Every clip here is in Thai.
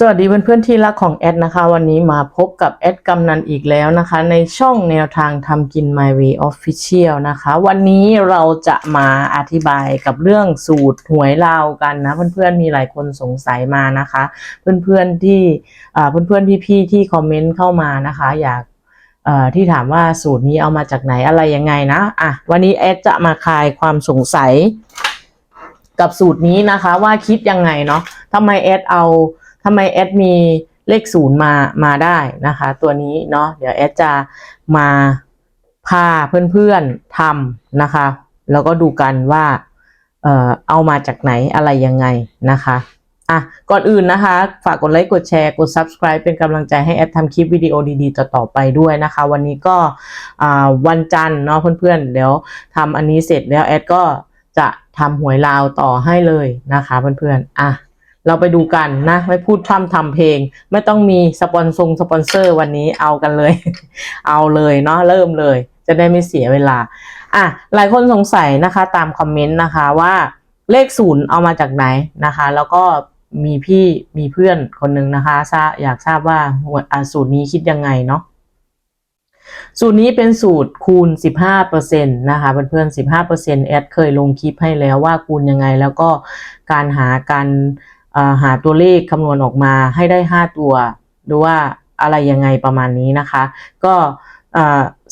สวัสดีเพื่อนๆที่รักของแอดนะคะ วันนี้มาพบกับแอดกำนันอีกแล้วนะคะ ในช่องแนวทางทำกิน My Way Official นะคะ วันนี้เราจะมาอธิบายกับเรื่องสูตรหวยลาวกันนะ เพื่อนๆมีหลายคนสงสัยมานะคะ เพื่อนๆที่อ่าเพื่อนๆพี่ๆที่คอมเมนต์เข้ามานะคะ อยากที่ถามว่าสูตรนี้เอามาจากไหนอะไรยังไงนะอะวันนี้แอดจะมาคลายความสงสัย กับสูตรนี้นะคะว่าคิดยังไงเนาะทำไมแอดเอา ทำไมแอดมีเลขศูนย์มามาได้นะคะ ตัวนี้เนาะเดี๋ยวแอดจะมาพาเพื่อนๆทำนะคะ แล้วก็ดูกันว่าเอ่อเอามาจากไหนอะไรยังไงนะคะอะก่อนอื่นนะคะ ฝากกดไลค์กดแชร์กด subscribe เป็นกำลังใจให้แอดทำคลิปวิดีโอดีๆ ต่อๆไปด้วยนะคะ วันนี้ก็อ่าวันจันทร์เนาะเพื่อนๆเดี๋ยวทำอันนี้เสร็จแล้วแอดก็จะทำหวยลาวต่อให้เลยนะคะเพื่อนๆอะ เราไปดูกันนะไม่พูดพร่ำทำเพลง ไม่ต้องมีสปอนซงสปอนเซอร์วันนี้เอากันเลย เอาเลยเนาะเริ่มเลย จะได้ไม่เสียเวลาอะหลายคนสงสัยนะคะตามคอมเมนต์นะคะว่าเลขศูนย์เอามาจากไหนนะคะ แล้วก็มีพี่มีเพื่อนคนหนึ่งนะคะทราบอยากทราบว่าอะสูตรนี้คิดยังไงเนาะสูตรนี้เป็นสูตรคูณ 15%นะคะเพื่อนๆ15%แอดเคยลงคลิปให้แล้วว่าคูณยังไงแล้วก็การหาการ หาตัวเลขคำนวณออกมาให้ได้ 5 ตัวดูว่าอะไรยังไงประมาณนี้นะคะ ก็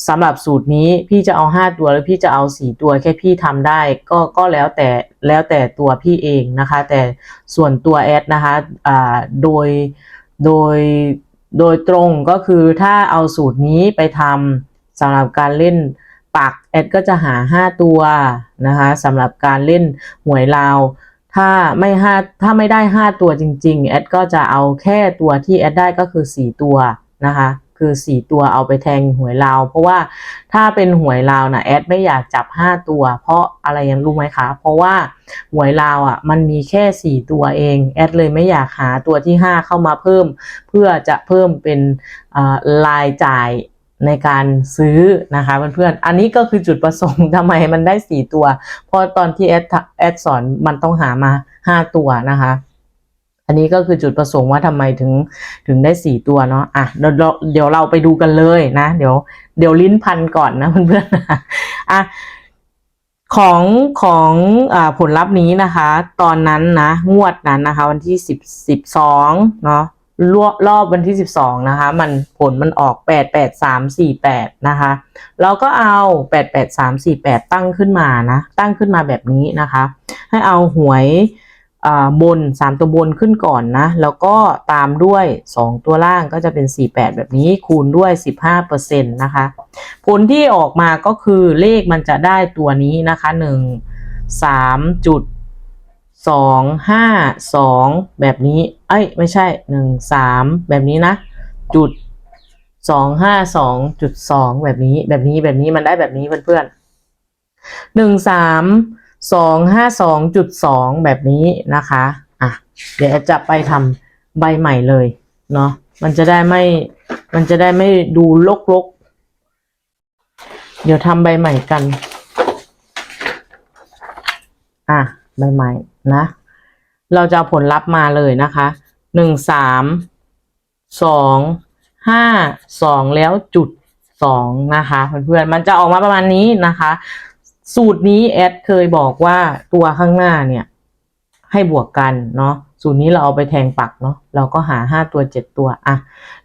สำหรับสูตรนี้พี่จะเอา 5 ตัวหรือพี่จะเอา 4 ตัวแค่พี่ทำได้ก็ก็แล้วแต่แล้วแต่ตัวพี่เองนะคะ แต่ส่วนตัวแอดนะคะโดยโดยโดยตรงก็คือถ้าเอาสูตรนี้ไปทำสำหรับการเล่นปักแอดก็จะหา 5 ตัวนะคะสำหรับการเล่นหวยลาว ถ้าไม่ห้าถ้าไม่ได้5ตัวจริง ๆ แอดก็จะเอาแค่ตัวที่แอดได้ก็คือ4ตัวนะคะ คือ4ตัวเอาไปแทงหวยลาว เพราะว่าถ้าเป็นหวยลาวนะแอดไม่อยากจับ5ตัว เพราะอะไรยังรู้ไหมคะ เพราะว่าหวยลาวอะ มันมีแค่4ตัวเอง แอดเลยไม่อยากหาตัวที่5เข้ามาเพิ่ม เพื่อจะเพิ่มเป็นรายจ่าย ในการซื้อนะคะเพื่อนๆ อันนี้ก็คือจุดประสงค์ทำไมมันได้ 4 ตัว เพราะตอนที่แอดแอดสอนมันต้องหามา 5 ตัวนะคะ อันนี้ก็คือจุดประสงค์ว่าทำไมถึงถึงได้ 4 ตัวเนาะ อะเดี๋ยวเราเดี๋ยวเราไปดูกันเลยนะ เดี๋ยวเดี๋ยวลิ้นพันก่อนนะเพื่อนๆ อะของของอผลลัพธ์นี้นะคะ ตอนนั้นนะงวดนั้นนะคะ วันที่สิบสิบสองเนาะ รอบรอบวันที่สิบสองนะคะ มันผลมันออกแปดแปดสามสี่แปดนะคะ เราก็เอาแปดแปดสามสี่แปดตั้งขึ้นมานะ ตั้งขึ้นมาแบบนี้นะคะ ให้เอาหวยอ่าบนสามตัวบนขึ้นก่อนนะ แล้วก็ตามด้วยสองตัวล่างก็จะเป็นสี่แปดแบบนี้คูณด้วยสิบห้าเปอร์เซ็นต์นะคะ ผลที่ออกมาก็คือเลขมันจะได้ตัวนี้นะคะหนึ่ง สองห้าสองแบบนี้ เอ้ย ไม่ใช่หนึ่งสามแบบนี้นะ จุดสองห้าสองจุดสองแบบนี้แบบนี้แบบนี้มันได้แบบนี้เพื่อนๆหนึ่งสามสองห้าสองจุดสองแบบนี้นะคะ อะ เดี๋ยวจะไปทำใบใหม่เลย เนาะมันจะได้ไม่ มันจะได้ไม่ดูลกๆ เดี๋ยวทำใบใหม่กัน อะ ใบใหม่นะ เราจะเอาผลลัพธ์มาเลยนะคะหนึ่งสามสองห้าสองแล้วจุดสองนะคะเพื่อนๆมันจะออกมาประมาณนี้นะคะ สูตรนี้แอดเคยบอกว่าตัวข้างหน้าเนี่ย ให้บวกกันเนาะสูตรนี้เราเอาไปแทงปักเนาะเราก็หาห้าตัวเจ็ดตัวอะ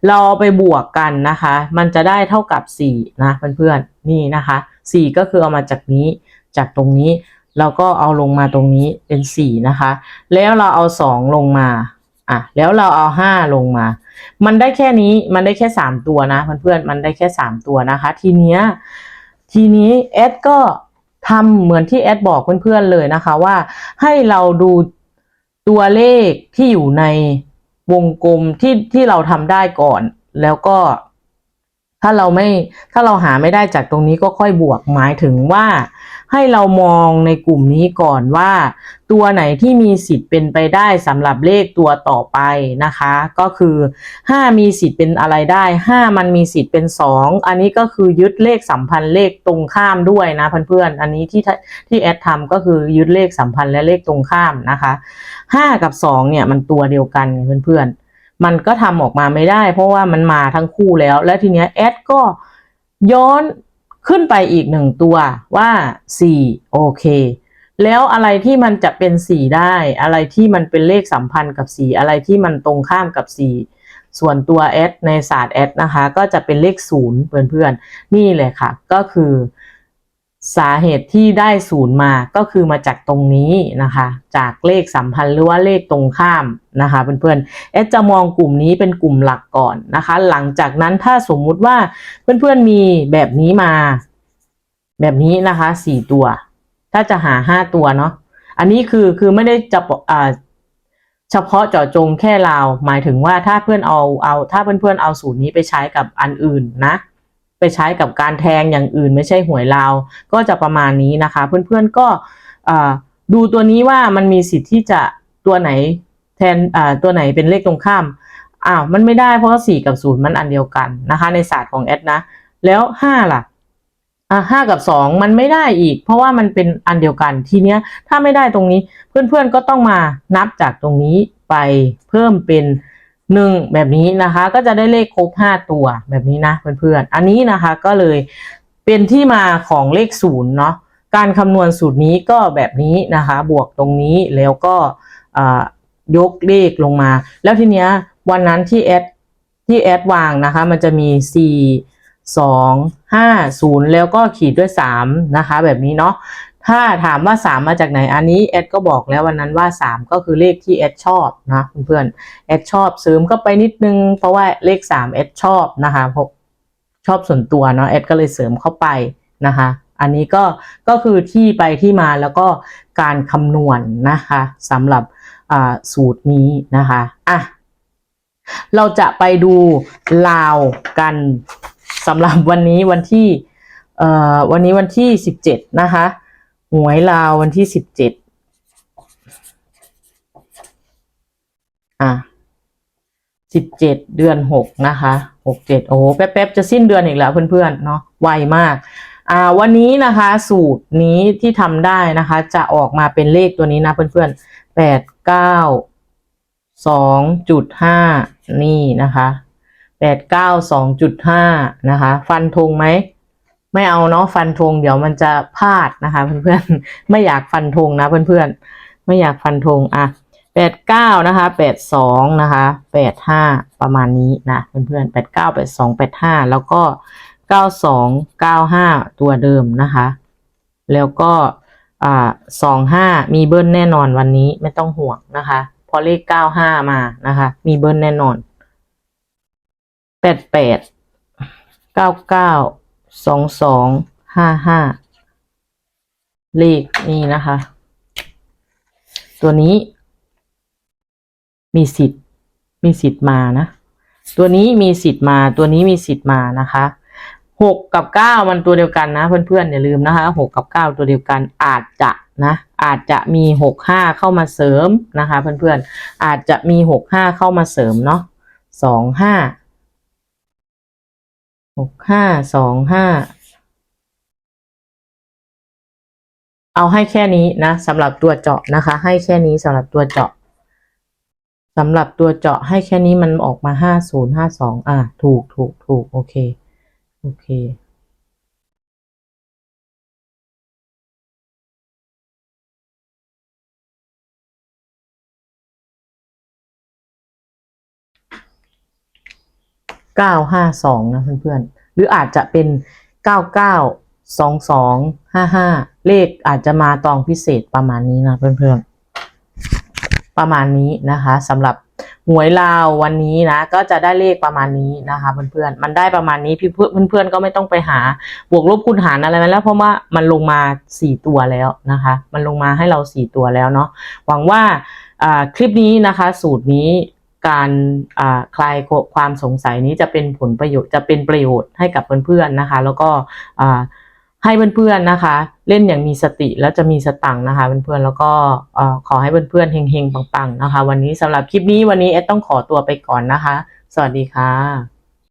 เราเอาไปบวกกันนะคะ มันจะได้เท่ากับสี่นะเพื่อนๆนี่นะคะสี่ก็คือเอามาจากนี้จากตรงนี้ เราก็เอาลงมาตรงนี้เป็นสี่นะคะ แล้วเราเอาสองลงมาอะแล้วเราเอาห้าลงมา มันได้แค่นี้มันได้แค่สามตัวนะเพื่อนๆมันได้แค่สามตัวนะคะ ทีเนี้ยทีนี้แอดก็ทำเหมือนที่แอดบอกเพื่อนๆเลยนะคะว่าให้เราดูตัวเลขที่อยู่ในวงกลมที่ที่เราทำได้ก่อน แล้วก็ ถ้าเราไม่ถ้าเราหาไม่ได้จากตรงนี้ก็ค่อยบวกหมายถึงว่า ให้เรามองในกลุ่มนี้ก่อนว่า ตัวไหนที่มีสิทธิ์เป็นไปได้สำหรับเลขตัวต่อไปนะคะ ก็คือ 5 มีสิทธิ์เป็นอะไรได้ 5 มันมีสิทธิ์เป็น 2 อันนี้ก็คือยึดเลขสัมพันธ์เลขตรงข้ามด้วยนะเพื่อนๆอันนี้ที่ที่แอดทำก็คือยึดเลขสัมพันธ์และเลขตรงข้ามนะคะ 5 กับ 2 เนี่ยมันตัวเดียวกันเพื่อนๆมันก็ทำออกมาไม่ได้ เพราะว่ามันมาทั้งคู่แล้ว และทีเนี้ยแอดก็ย้อน ขึ้นไปอีกหนึ่งตัวว่าสี่โอเค แล้วอะไรที่มันจะเป็นสี่ได้ อะไรที่มันเป็นเลขสัมพันธ์กับสี่อะไรที่มันตรงข้ามกับสี่ส่วนตัว s ในศาสตร์ s นะคะ ก็จะเป็นเลขศูนย์เพื่อนๆ นี่เลยค่ะ ก็คือ สาเหตุที่ได้ศูนย์มาก็คือมาจากตรงนี้นะคะ จากเลขสัมพันธ์หรือว่าเลขตรงข้ามนะคะเพื่อนๆแอจะมองกลุ่มนี้เป็นกลุ่มหลักก่อนนะคะ หลังจากนั้นถ้าสมมุติว่าเพื่อนๆมีแบบนี้มา แบบนี้นะคะสี่ตัว ถ้าจะหาห้าตัวเนาะอันนี้คือคือไม่ได้จะอ่าเฉพาะเจาะจงแค่เราหมายถึงว่าถ้าเพื่อนเอาเอา ถ้าเพื่อนๆเอาสูตรนี้ไปใช้กับอันอื่นนะ ไปใช้กับการแทงอย่างอื่นไม่ใช่หวยลาว ก็จะประมาณนี้นะคะ เพื่อนๆก็ดูตัวนี้ว่ามันมีสิทธิ์ที่จะตัวไหนแทนตัวไหนเป็นเลขตรงข้ามอ้าวมันไม่ได้เพราะว่าสี่กับศูนย์มันอันเดียวกันนะคะ ในศาสตร์ของแอดนะ แล้วห้าล่ะอ่าห้ากับสองมันไม่ได้อีก เพราะว่ามันเป็นอันเดียวกันทีเนี้ยถ้าไม่ได้ตรงนี้เพื่อนๆก็ต้องมานับจากตรงนี้ไปเพิ่มเป็น หนึ่งแบบนี้นะคะก็จะได้เลขครบห้าตัวแบบนี้นะเพื่อนๆอันนี้นะคะก็เลยเป็นที่มาของเลขศูนย์เนาะการคำนวณสูตรนี้ก็แบบนี้นะคะ บวกตรงนี้แล้วก็ยกเลขลงมา แล้วทีเนี้ยวันนั้นที่แอดที่แอดวางนะคะ มันจะมีสี่สองห้าศูนย์แล้วก็ขีดด้วยสามนะคะ แบบนี้เนาะ ถ้าถามว่า 3 มาจากไหน อันนี้แอดก็บอกแล้ววันนั้นว่า 3 ก็คือเลขที่แอดชอบนะเพื่อนๆแอดชอบเสริมเข้าไปนิดนึง เพราะว่าเลข3แอดชอบนะคะพราะชอบส่วนตัวเนาะแอดก็เลยเสริมเข้าไปนะคะ อันนี้ก็ก็คือที่ไปที่มาแล้วก็การคำนวณนะคะสำหรับสูตรนี้นะคะอะเราจะไปดูลาวกันสำหรับวันนี้วันที่เอ่อวันนี้วันที่ 17 นะคะ หวยลาววันที่สิบเจ็ดอะสิบเจ็ดเดือนหกนะคะหกเจ็ดโอ้โหแป๊บๆจะสิ้นเดือนอีกแล้วเพื่อนๆเนาะไวมากอ่าวันนี้นะคะสูตรนี้ที่ทำได้นะคะ จะออกมาเป็นเลขตัวนี้นะเพื่อนๆแปดเก้าสองจุดห้านี่นะคะแปดเก้าสองจุดห้านะคะ ฟันธงไหม ไม่เอาเนาะฟันธงเดี๋ยวมันจะพลาดนะคะ เพื่อนๆไม่อยากฟันธงนะเพื่อนๆไม่อยากฟันธงอะแปดเก้านะคะแปดสองนะคะแปดห้าประมาณนี้นะเพื่อนๆแปดเก้าแปดสองแปดห้าแล้วก็เก้าสองเก้าห้าตัวเดิมนะคะ แล้วก็อ่าสองห้ามีเบิ้ลแน่นอนวันนี้ไม่ต้องห่วงนะคะเพอเลขเก้าห้ามานะคะ มีเบิ้ลแน่นอนแปดแปดเก้าเก้า สองสองห้าห้าเลขนี้นะคะ ตัวนี้มีสิทธิ์มีสิทธิ์มานะ ตัวนี้มีสิทธิ์มา ตัวนี้มีสิทธิ์มานะคะหกกับเก้ามันตัวเดียวกันนะ เพื่อนๆอย่าลืมนะคะหกกับเก้าตัวเดียวกันอาจจะนะอาจจะมีหกห้าเข้ามาเสริมนะคะ เพื่อนๆอาจจะมีหกห้าเข้ามาเสริมเนาะสองห้า หกห้าสองห้าเอาให้แค่นี้นะสำหรับตัวเจาะนะคะ ให้แค่นี้สำหรับตัวเจาะสำหรับตัวเจาะให้แค่นี้มันออกมาห้าศูนย์ห้าสองอะ ถูกถูกถูกโอเค โอเค เก้าห้าสอนะเพื่อนๆ หรืออาจจะเป็นเก้าเก้าสองสองห้าห้าเลขอาจจะมาตองพิเศษประมาณนี้นะเพื่อนๆ ประมาณนี้นะคะสำหรับหวยลาววันนี้นะ ก็จะได้เลขประมาณนี้นะคะเพื่อนๆ มันได้ประมาณนี้พี่เพื่อนเพื่อนก็ไม่ต้องไปหาบวกลบคูณหารอะไรมาแล้วเพราะว่ามันลงมาสี่ตัวแล้วนะคะ มันลงมาให้เราสี่ตัวแล้วเนาะหวังว่าคลิปนี้นะคะ สูตรนี้ การคลายความสงสัยนี้จะเป็นผลประโยชน์จะเป็นประโยชน์ให้กับเพื่อนๆนะคะ แล้วก็ให้เพื่อนๆนะคะ เล่นอย่างมีสติแล้วจะมีสตังค์นะคะเพื่อนๆแล้วก็ขอให้เพื่อนๆเฮงๆปังๆนะคะ วันนี้สำหรับคลิปนี้วันนี้แอดต้องขอตัวไปก่อนนะคะ สวัสดีค่ะ